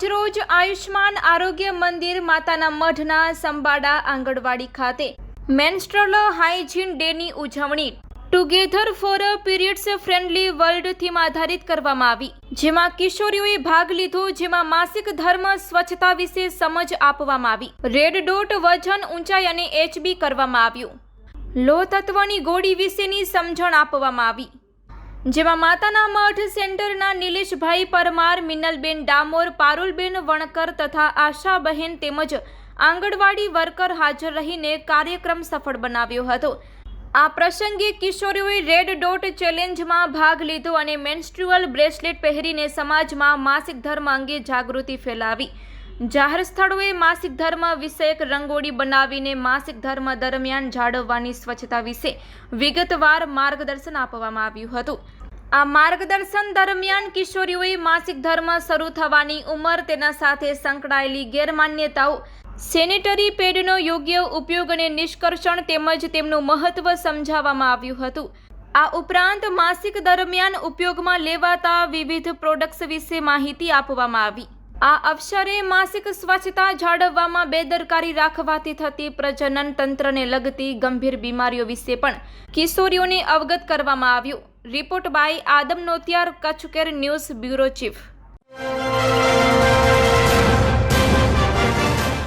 આયુષ્માન આરોગ્ય મંદિર માતાના મઢના સંબાડા આંગણવાડી ખાતે મેન્સ્ટ્રલ હાઇજીન ડેની ઉજવણી. Together for periods friendly world theme આધારિત કરવામાં આવી, જેમાં કિશોરીઓએ ભાગ લીધો, જેમાં માસિક ધર્મ સ્વચ્છતા વિશે સમજ આપવામાં આવી. રેડ ડોટ વજન ઊંચાઈ અને એચબી કરવામાં આવ્યું. લો તત્વની ગોળી વિશેની સમજણ આપવામાં આવી. જેમાં માતાના મઠ સેન્ટરના નિલેશભાઈ પરમાર, મિનલબેન ડામોર, પારુલબેન વણકર તથા આશાબહેન તેમજ આંગણવાડી વર્કર હાજર રહીને કાર્યક્રમ સફળ બનાવ્યો હતો. આ પ્રસંગે કિશોરીઓએ રેડ ડોટ ચેલેન્જમાં ભાગ લીધો અને મેન્સ્ટ્રુઅલ બ્રેસલેટ પહેરીને સમાજમાં માસિક ધર્મ અંગે જાગૃતિ ફેલાવી. જાહેર સ્થળોએ માસિક ધર્મ વિષયક રંગોળી બનાવીને માસિક ધર્મ દરમિયાન જાળવવાની સ્વચ્છતા વિશે વિગતવાર માર્ગદર્શન આપવામાં આવ્યું હતું. આ માર્ગદર્શન દરમિયાન કિશોરીઓએ માસિક ધર્મ શરૂ થવાની ઉંમર, તેના સાથે સંકળાયેલી ગેરમાન્યતાઓ, સેનેટરી પેડનો યોગ્ય ઉપયોગ અને નિષ્કર્ષણ તેમજ તેમનું મહત્વ સમજાવવામાં આવ્યું હતું. આ ઉપરાંત માસિક દરમિયાન ઉપયોગમાં લેવાતા વિવિધ પ્રોડક્ટ્સ વિશે માહિતી આપવામાં આવી. આ અવસરે માસિક સ્વચ્છતા જાળવવામાં બેદરકારી રાખવાથી થતી પ્રજનન તંત્રને લગતી ગંભીર બીમારીઓ વિશે પણ કિશોરીઓને અવગત કરવામાં આવ્યું. Report by Adam Notiyar Kutch care news bureau chief.